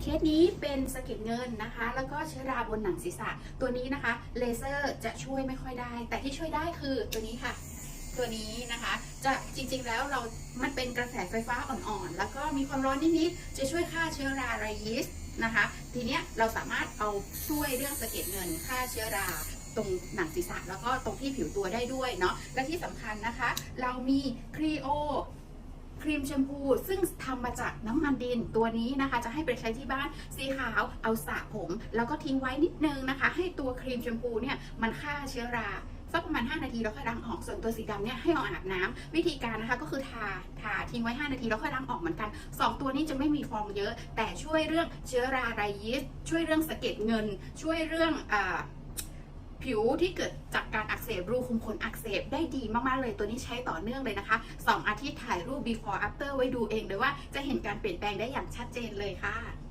เคสนี้เป็นสะเก็ดเงินนะคะ แล้วก็เชื้อราบนหนังศีรษะ ตัวนี้นะคะ เลเซอร์จะช่วยไม่ค่อยได้ แต่ที่ช่วยได้คือตัวนี้ค่ะ ตัวนี้นะคะ จะจริงๆแล้วเรา มันเป็นกระแสไฟฟ้าอ่อนๆ แล้วก็มีความร้อนนิดๆ จะช่วยฆ่าเชื้อราไรยีสต์นะคะ ทีเนี้ยเราสามารถเอาช่วยเรื่องสะเก็ดเงินฆ่าเชื้อราตรงหนังศีรษะแล้วก็ตรงที่ผิวตัวได้ด้วยเนาะ และที่สำคัญนะคะ เรามีครีโอ ครีมแชมพู ซึ่งทำมาจากน้ำมันดินตัวนี้นะคะ จะให้ไปใช้ที่บ้านสีขาวเอาสระผม แล้วก็ทิ้งไว้นิดนึงนะคะ ให้ตัวครีมแชมพูเนี่ยมันฆ่าเชื้อราสักประมาณ 5 นาทีแล้วค่อยล้างออก ส่วนตัวสีดำเนี่ยให้เอาอาบน้ำวิธีการนะคะก็คือทา ทาทิ้งไว้ 5 นาทีแล้วค่อยล้างออกเหมือนกัน 2 ตัวนี้จะไม่มีฟองเยอะ แต่ช่วยเรื่องเชื้อราไรยีสต์ช่วยเรื่องสะเก็ดเงิน ช่วยเรื่องอ่า ผิวที่เกิดจากการอักเสบรูขุมขนอักเสบได้ดีมากๆเลยตัวนี้ใช้ต่อเนื่องเลยนะคะ 2 อาทิตย์ถ่ายรูป before after ไว้ดูเองเลยว่าจะเห็นการเปลี่ยนแปลงได้อย่างชัดเจนเลยค่ะ